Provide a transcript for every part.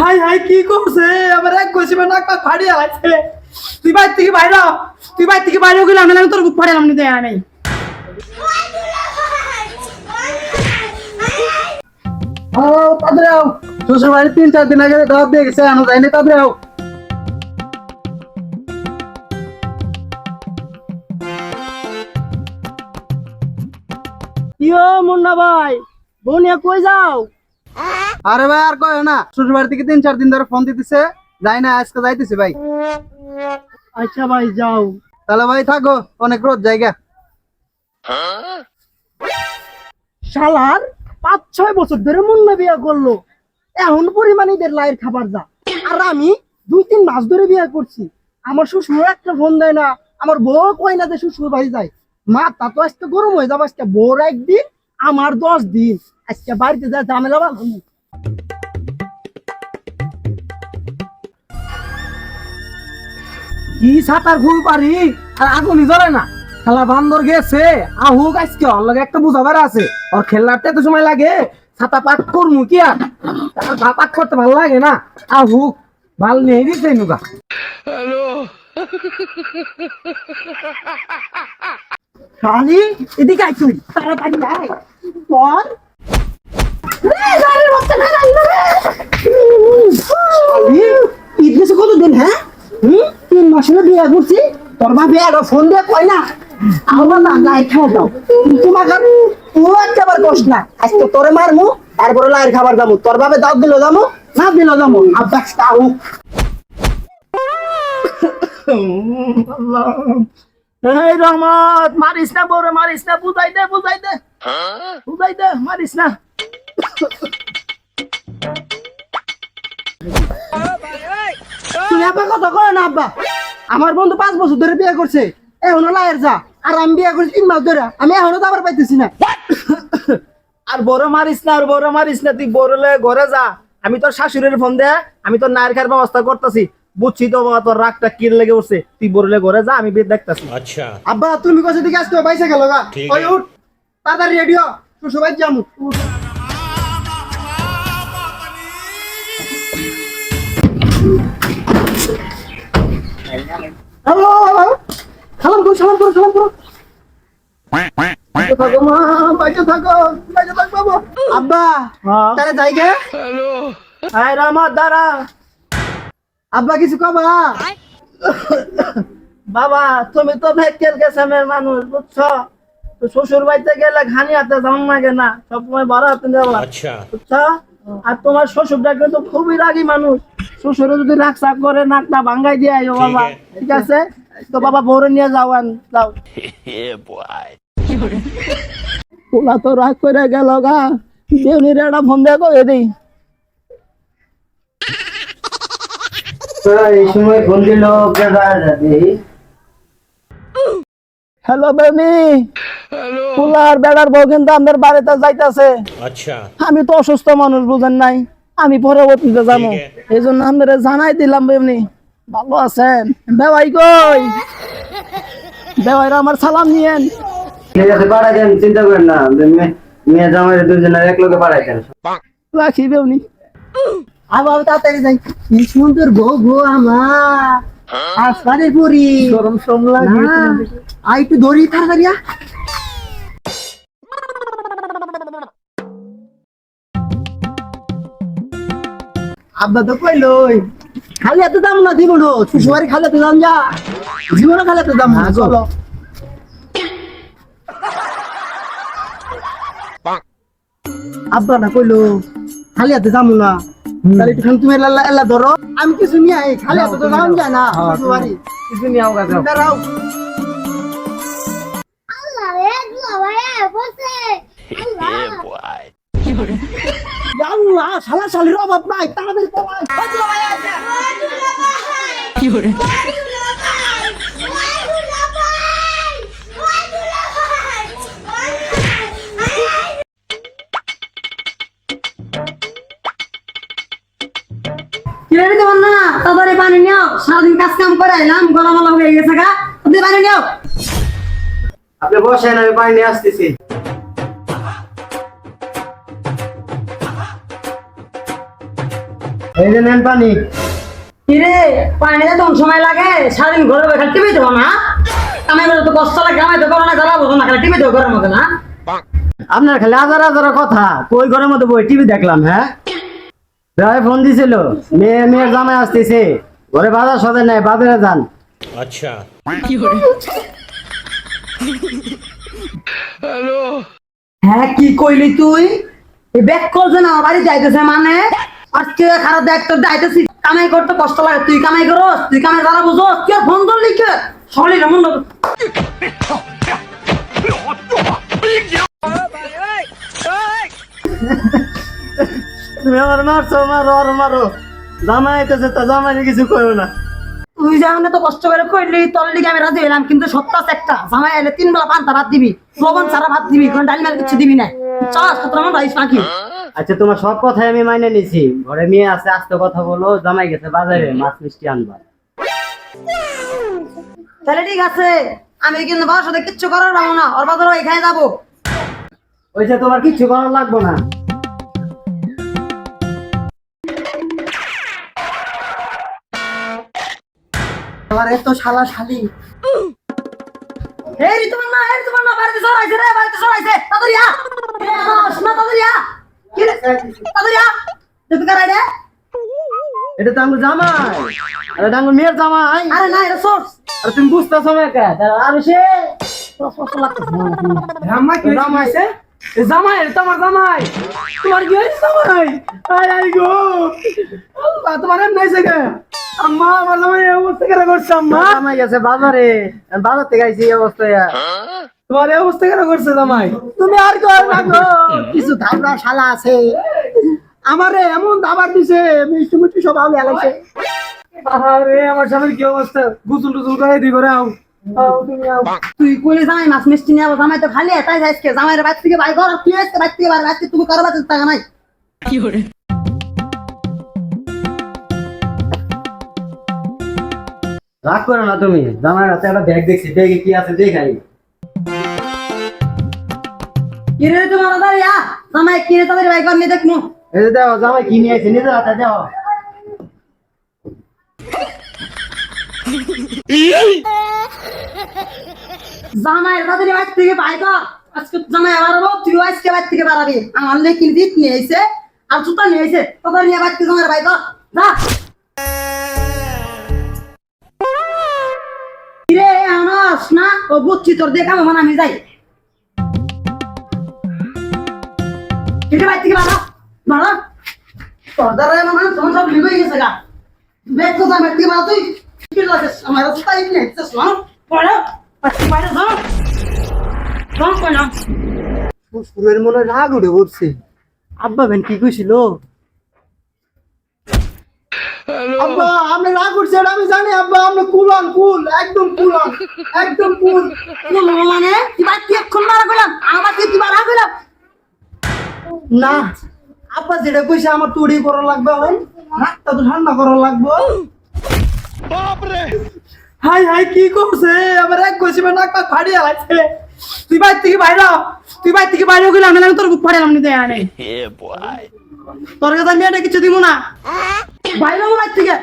High high, কি করছে? আমার এক গছিবে নাক পাক ফাড়িয়ে আছে তুই বাইর থেকে বাইরে তুই বাইর থেকে বাইরে গেলে আমি তোর বুক ফাড়িয়ে আমি দেয় নাই। আও। তাদের শ্বশুর বাড়ি তিন, চার দিন আগে দাওয়াত দিয়ে গেছে, আনো যায়নি তাদের আও। ইয়ো, মুন্না ভাই, বোনিয়া কই যাও? আরে ভাই আর কয় না। শ্বশুর বাড়ি থেকে তিন চার দিন ধরে ফোন দিতেছে। যাই না আজকে যাইতেছে ভাই। আচ্ছা ভাই যাও। তাহলে ভাই থাকো অনেক রোদ জায়গা। শালার পাঁচ ছয় বছর ধরে মুন্না বিয়া করল। এখন পরিমাণে এদের লাইয়ের খাবার যা। আর আমি দুই তিন মাস ধরে বিয়া করছি। আমার শ্বশুর একটা ফোন দেয় না। আমার বউ কয় না যে শ্বশুর বাড়ি যায়। মাথা তো আজকে গরম হয়ে যাবে আজকে বউর একদিন আমার দশ দিন। আজকে বাড়িতে যা ঝামেলা বাঁধানো কি সাঁতার ফুল পারি আর আগুনই জ্বলে না। খেলা বান্দর গেছে আহুক আজকে ওর লগে একটা বুঝাবার আছে। ওর খেলাতে এত সময় লাগে ছাতা পাক করমু কি আর? পাক করতে ভালো লাগে না। আহুক ভালো নেই দিতে নুকা খালি এদিকে আয় তুই তাড়াতাড়ি আয়। পর ঈদ গেছে কতদিন হ্যাঁ হুম তিন মাস হলো বিয়ে করছি তোর মা বিয়ে ফোন দিয়ে কয় না আমার না লাইট খাওয়া দাও তোমাকে ও একবার কষ না আজ তো তোরে মারমু তারপরে লাইট খাবার দামু তোর বাবে দাও দিল দামু না দিল দামু আব্বাস তাও এই রহমত মারিস না বউরে মারিস না বুঝাই দে বুঝাই দে। বুঝাই দে মারিস না। তুমি কথা কয় না আব্বা। আমার বন্ধু পাঁচ বছর ধরে বিয়ে করছে এখনও যা। আর আমি বিয়ে করছি তিন মাস ধরে আমি এখনও তো আবার পাইতেছি না। আর বড় মারিস না আর বড় মারিস না তুই বড় লয়ে ঘরে যা। আমি তোর শাশুড়ির ফোন দে আমি তোর নারকের ব্যবস্থা করতেছি। বুঝছি তো বাবা তোর রাগটা কির লেগে উঠছে? তুই বড়লে ঘরে যা আমি বেদ দেখতাছি। আচ্ছা। আব্বা তুমি কাছে দিকে আসতে পাইছে গেল গা। ওই উঠ তাড়াতাড়ি রেডিও তুই সবাই জামু আব্বা কিছু কবা? বাবা তুমি তো ভেকের গেছামের মানুষ বুঝছ? তো শ্বশুর বাড়িতে গেলে ঘানি হাতে যাও লাগে না সবসময় বড় হাতে যাওয়া আচ্ছা। বুঝছ? আর তোমার শ্বশুরটা কিন্তু খুবই রাগি মানুষ। শ্বশুরে যদি রাগ সাগ করে নাকটা ভাঙ্গাই দিয়ে আইও বাবা। ঠিক আছে? তো বাবা বউরে নিয়ে যাও যাও। পোলা তো রাগ করে গেল গা। দেউনির একটা ফোন দেখো এদি এই সময় ফোন দিল হ্যালো বেবি। পোলার বেড়ার বউ কিন্তু আমাদের বাড়িতে যাইতেছে। আচ্ছা। আমি তো অসুস্থ মানুষ বুঝেন নাই। আমি পরবর্তীতে জানো। এই জন্য আপনারা জানাই দিলাম এমনি। ভালো আছেন? বেওয়াই কই? বেওয়াইরা আমার সালাম নিয়েন। ঠিক আছে পাঠাই দেন চিন্তা করেন না। মেয়ে জামাই দুজনের এক লোকে পাঠাই দেন রাখি বেউনি। আবার তাড়াতাড়ি যাই। কি সুন্দর বউ গো আমার। আসবারে পরি গরম সম লাগে। আই একটু দড়ি তাড়াতাড়ি আব্বা তো কইলই খালি এত দাম না দিব না খালি এত দাম যা খালি এত দাম না চলো। আব্বা না কইলো খালি হাতে যাব না। তাহলে একটুখানি তুমি এলা এলা ধরো। আমি কিছু নিয়ে আই খালি হাতে তো যাওয়া যায় না শ্বশুরবাড়ি। কিছু নিয়ে দাঁড়াও আল্লাহ শালা শালির অভাব নাই আছে কি করে কিরে রে না? তাড়াতাড়ি পানি নিও সারাদিন কাজ কাম করে আইলাম গলা মালা হয়ে গেছে গা। তুমি পানি নিও আপনি বসেন আমি পানি নিয়ে আসতেছি। এই যে নেন পানি। কিরে তো সময় লাগে ঘরে বসে না? আমি কষ্ট লাগে আমি তো করোনা না ঘরের মধ্যে না? আপনার খালি আজার আজার কথা কই ঘরের মধ্যে বই টিভি দেখলাম হ্যাঁ? ফোন দিছিল মেয়ে মেয়ের জামাই আসতেছে। ঘরে বাজার সদে নাই বাজারে যান। আচ্ছা। হ্যালো হ্যাঁ কি কইলি তুই? বেক করছে না আমার বাড়ি যাইতেছে মানে? আজকে খারাপ দেখ তোর কামাই করতে কষ্ট লাগে তুই কামাই করস তুই কামাই যারা বুঝো তুই আর ফোন করলি কে শরীর এমন তুমি আমার মারছো মারো আর মারো। জামাই আইতেছে তা জামাই কিছু না। তুই যেমন তো কষ্ট করে তোর লিগে আমি রাজি হইলাম কিন্তু সত্য আছে একটা। জামাই এলে তিন বেলা পান্তা ভাত দিবি লবণ সারা ভাত দিবি কোন ডালি মাল কিছু দিবি না। চল সত্য মন রাইস আচ্ছা তোমার সব কথাই আমি মাইনে নিছি। ঘরে মেয়ে আছে আস্তে কথা বলো জামাই গেছে বাজারে মাছ মিষ্টি আনবা। তাহলে ঠিক আছে আমি কিন্তু বাবার সাথে কিচ্ছু করার পাবো না ওর বাজার এখানে যাব। ওইসে তোমার কিচ্ছু করার লাগবো না। আমার এত শালা শালি। এই ঋতুমান না এই ঋতুমান না বাড়িতে সরাইছে রে বাড়িতে সরাইছে তাড়াতাড়ি আ শোনা তাড়াতাড়ি আ কার এটা তো আমার জামাই। আরে এটা মেয়ের জামাই। আরে না এটা সোর্স আর তুমি বুঝতেছো না কে? আর সে জামাই কি জামাই। জামাই এটা আমার জামাই। তোমার কি হয়েছে জামাই? I I go. আল্লাহ তোমার এমন হয়েছে কে? আম্মা আমার জামাই এই অবস্থা কেন করছে আম্মা? জামাই গেছে বাজারে। বাজার থেকে আইছি এই অবস্থায়। তোমার এই অবস্থা কেন করছে জামাই? তুমি আর কর না গো কিছু ধাবড়া শালা আছে। আমারে এমন দাবার দিছে মিষ্টি মিষ্টি সব আউলে আলাইছে। আরে আমার স্বামীর কি অবস্থা? গুসল টুসুল করে দি করে আও তুই কইলে জামাই মাছ মিষ্টি নিয়ে জামাই তো খালি এটাই যাইছে জামাইয়ের বাড়ি থেকে বাড়ি কর তুই আজকে বাড়ি থেকে বাড়ি আজকে তুমি কারও বাড়িতে টাকা নাই? রাগ করো না তুমি। জামাই হাতে একটা ব্যাগ দেখছি। ব্যাগে কি আছে দেখাই। কি রে তোমার দাদা ইয়া? জামাই কি রে তাদের বাড়ি কর নিয়ে দেখনু? এই দেখো জামাই কি নিয়ে আইছে নিজের হাতে দেখো। জামাইয়ের তাদের বাড়ি থেকে বাড়ি কর আজকে জামাই বাড়াবো তুই আজকে বাড়ি থেকে বাড়াবি। আমার লেকিন দিত নিয়ে আইছে আর জুতা নিয়ে আইছে তোদের নিয়ে বাড়ি থেকে বাড়ি কর। যা। কিরে আনাস না ও বুঝছি তোর দেখা মনে আমি যাই। কিরে বাড়ি থেকে বাড়া বাড়া তোর দ্বারা মনে তোমার সব লিখে গেছে গা। বেশ কথা বাড়ি থেকে বাড়া তুই। কি লাগেস আমার জুতা নিয়ে আইছিস না পড়া বাড়ি বাইরে যা যা কই না মনে রাগ উঠে পড়ছে। আব্বা বেন কি কইছিল? আব্বা আমি রাগ উঠছে এটা আমি জানি আব্বা আপনি কুলান কুল একদম কুলান একদম কুল। মানে? তুই বাড়ি থেকে এক্ষুন মারা করলাম আমার তুই মারা করলাম না। আব্বা যেটা কইছে আমার তুড়ি করা লাগবে এখন রাগটা তো ঠান্ডা করা লাগবে। হাই হাই কি করছে? আমার এক কইছে নাক পাক ফাড়িয়ে লাগছে। তুই বাইর থেকে বাইরে। তুই বাইর থেকে বাইরে গেলে আমি তোর বুক ফাড়ে আমি নিতে আনে তোর কাছে আমি এটা কিছু দিব না। বাইরে বাইর থেকে।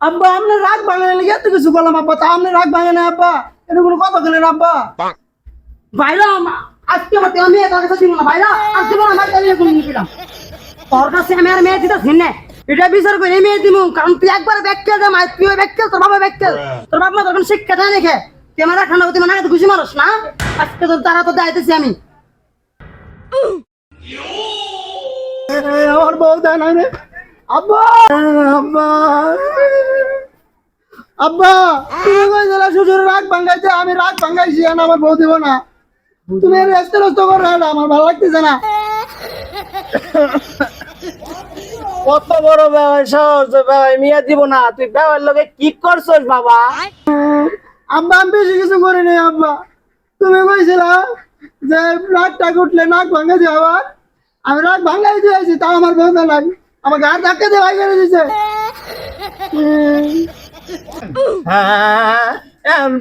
আব্বা আপনি রাগ ভাঙে না এত কিছু বললাম আব্বা। তা আপনি রাগ ভাঙে না আব্বা। এটা কোনো কথা বলেন আব্বা। বাইরে আম- আজকে আমার আমি তোর কাছে দিব না আজকে আমার কাছে কোনো নিলাম তোর কাছে আমি আর মেয়ে দিতে না এটা বিচার করে মেয়ে দিব কারণ তুই একবার ব্যাখ্যা দে মাই তুই ব্যাখ্যা তোর বাবা ব্যাখ্যা তোর বাবা তখন শিক্ষা দেয় দেখে আমার খানা তুই মানে খুশি মানুষ না? আজকে তোর তারা তো দাইতেছি আমি। আমার বউ দেয় না রে। আব্বা! আব্বা! আব্বা! তুমি শ্বশুর রাগ ভাঙ্গাইছে আমি রাগ ভাঙ্গাইছি আর আমার বউ দিব না। তুমি ব্যস্ত নষ্ট করো না আমার ভালো লাগতেছে না। কত বড় ব্যবসা হচ্ছে ভাই মিয়া দিব না। তুই ব্যবহার লোকে কি করছস বাবা? আব্বা আমি বেশি কিছু করিনি আব্বা। তুমি কইছিলা যে রাগ উঠলে নাক ভাঙ্গা দিয়ে আবার? আমি রাগ ভাঙ্গাই দিয়েছি তাও আমার বউ লাগে আমার গাড় ধাক্কা দিয়ে ভাই করে দিছে হ্যাঁ এখন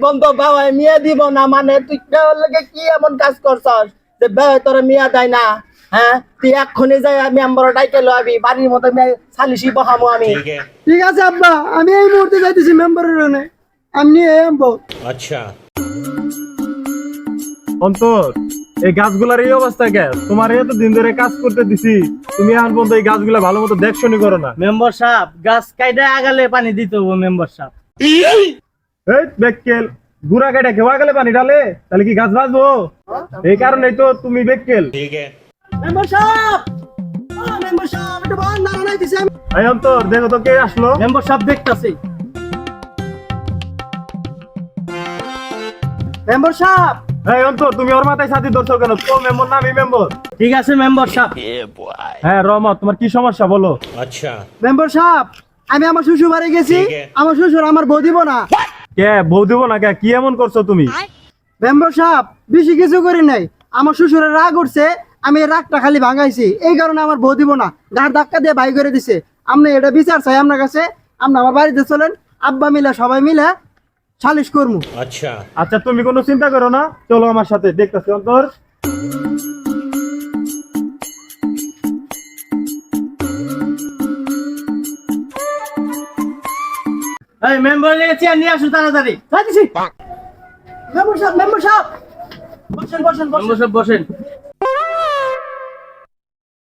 বন্ধ বাবাই মিয়া দিব না মানে তুই লগে কি এমন কাজ করছস? যে বাবাই তোর মিয়া দেয় না হ্যাঁ? তুই এক্ষুনি যাই আমি আমার ডাইকে লবি বাড়ির মতো সালিশি বহামো আমি। ঠিক আছে। আব্বা আমি এই মুহূর্তে যাইতেছি মেম্বারের রনে আমি আমবো আচ্ছা। অন্তর এই গাছগুলার এই অবস্থা কে? তোমার এত দিন ধরে কাজ করতে দিছি তুমি এখন পর্যন্ত এই গাছগুলা ভালো মতো দেখ শুনি করো না। মেম্বার সাহেব গাছ কাইটা আগালে পানি দিতে হবে মেম্বার সাহেব। এই গুড়া খেওয়া গেলে পানি ডালে তাহলে কি গাছ বাঁচবো? এই কারণে তো তুমি বেক্কেল। oh, দেখো তো কে আসলো। কেন? ঠিক আছে হ্যাঁ, তোমার কি সমস্যা বলো? আচ্ছা। আমি আমার শ্বশুর বাড়ি গেছি আমার শ্বশুর আমার বউ দিব না কে বউ দিব না কে? কি এমন করছ তুমি? মেম্বার সাহেব বেশি কিছু করি নাই। আমার শ্বশুরের রাগ উঠছে আমি রাগটা খালি ভাঙাইছি। এই কারণে আমার বউ দিব না। গাড় ধাক্কা দিয়ে বাই করে দিছে। আপনি এটা বিচার চাই আপনার কাছে। আপনি আমার বাড়িতে চলেন। আব্বা মিলে সবাই মিলে সালিশ করব আচ্ছা। আচ্ছা তুমি কোনো চিন্তা করো না। চলো আমার সাথে দেখতেছি অন্তর। এই চেয়ার নিয়ে আসুন তাড়াতাড়ি। মেম্বার সাহেব মেম্বার সাহেব বসেন বসেন মেম্বার সাহেব বসেন।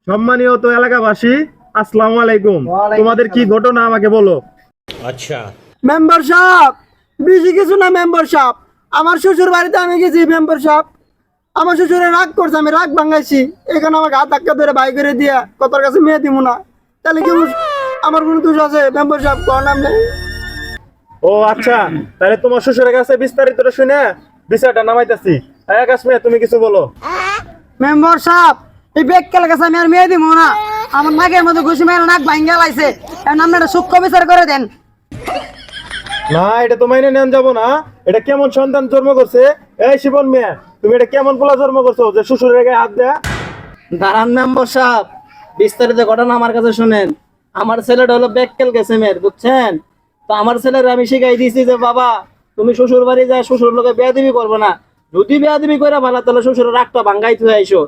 সম্মানীয় তো এলাকাবাসী আসসালামু আলাইকুম। তোমাদের কি ঘটনা আমাকে বলো? আচ্ছা। মেম্বার সাহেব কিছু না মেম্বার সাহেব আমার শ্বশুর বাড়িতে আমি গেছি মেম্বার সাহেব আমার শ্বশুরে রাগ করছে আমি রাগ ভাঙাইছি। এখানে আমাকে হাত ধাক্কা ধরে বাই করে দিয়ে কতার কাছে মেয়ে দিব না। তাহলে কি আমার কোনো দোষ আছে? মেম্বার সাহেব নাম নেই। ও আচ্ছা। তাহলে তোমার শ্বশুরের কাছে বিস্তারিত শুনে বিষয়টা নামাইতেছি। আকাশ মেয়ে তুমি কিছু বলো। মেম্বার সাহেব এই ব্যাগ কেলে কাছে আমি আর মেয়ে দিব না। আমার নাকের মধ্যে ঘুষি মেরে নাক ভাঙ্গা লাইছে এখন আপনি একটা সূক্ষ্ম বিচার করে দেন। না এটা তো মাইনে নেন যাব না। এটা কেমন সন্তান জন্ম করছে? এই শিবন মেয়ে তুমি এটা কেমন পোলা জন্ম করছ যে শ্বশুরের গায়ে হাত দেয়া? দাঁড়ান মেম্বার সাহেব বিস্তারিত ঘটনা আমার কাছে শুনেন। আমার ছেলেটা হলো ব্যাককেল গেছে মেয়ের বুঝছেন? তো আমার ছেলের আমি শিখাই দিয়েছি যে বাবা তুমি শ্বশুর বাড়ি যায় শ্বশুর লোকে বেয়াদিবি করব না। যদি বেয়াদিবি করে ভালো তাহলে শ্বশুরের রাগটা ভাঙ্গাই থুয়ে আইসো।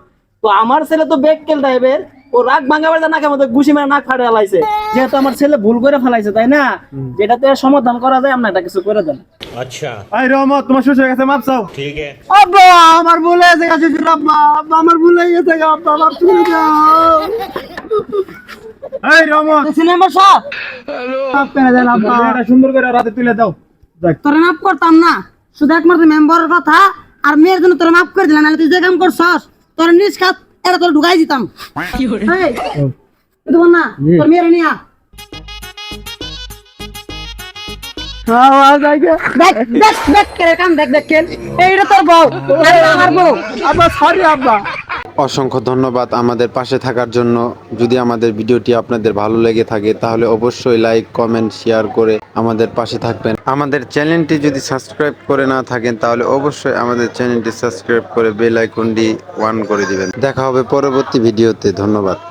তো আমার ছেলে তো বেগ বেককেল টাইপের ও রাগ ভাঙাবার নাকে কেমন গুছি মেরে নাক ফাটে ফেলাইছে যেহেতু আমার ছেলে ভুল করে ফেলাইছে তাই না? যেটা সমাধান করা যায় আমরা এটা কিছু করে দেন। আচ্ছা। তোমার শ্বশুরের চাও? ঠিক আমার ভুল হয়েছে গেছে আব্বা আমার ভুল হয়ে গেছে এই রহমত মেম্বার সাহেব মাফ করে দেন আব্বা। এটা সুন্দর করে রাতে তুলে দাও। তোরে মাফ করতাম না। শুধু একমাত্র মেম্বারের কথা আর মেয়ের জন্য তোরে মাফ করে দিলাম নাহলে তুই যে কাম করছস তোর নিজ খাত এটা তোর ঢুকাই দিতাম। এই, এটা বল না তোর মেয়ের নিয়া দেখ দেখ দেখ কেরে দেখ দেখ কেন এইটা তোর বউ আমার বউ। আব্বা সরি আব্বা। অসংখ্য ধন্যবাদ আমাদের পাশে থাকার জন্য। যদি আমাদের ভিডিওটি আপনাদের ভালো লেগে থাকে, তাহলে অবশ্যই লাইক, কমেন্ট, শেয়ার করে আমাদের পাশে থাকবেন। আমাদের চ্যানেলটি যদি সাবস্ক্রাইব করে না থাকেন, তাহলে অবশ্যই আমাদের চ্যানেলটি সাবস্ক্রাইব করে বেল আইকনটি অন করে দিবেন। দেখা হবে পরবর্তী ভিডিওতে। ধন্যবাদ।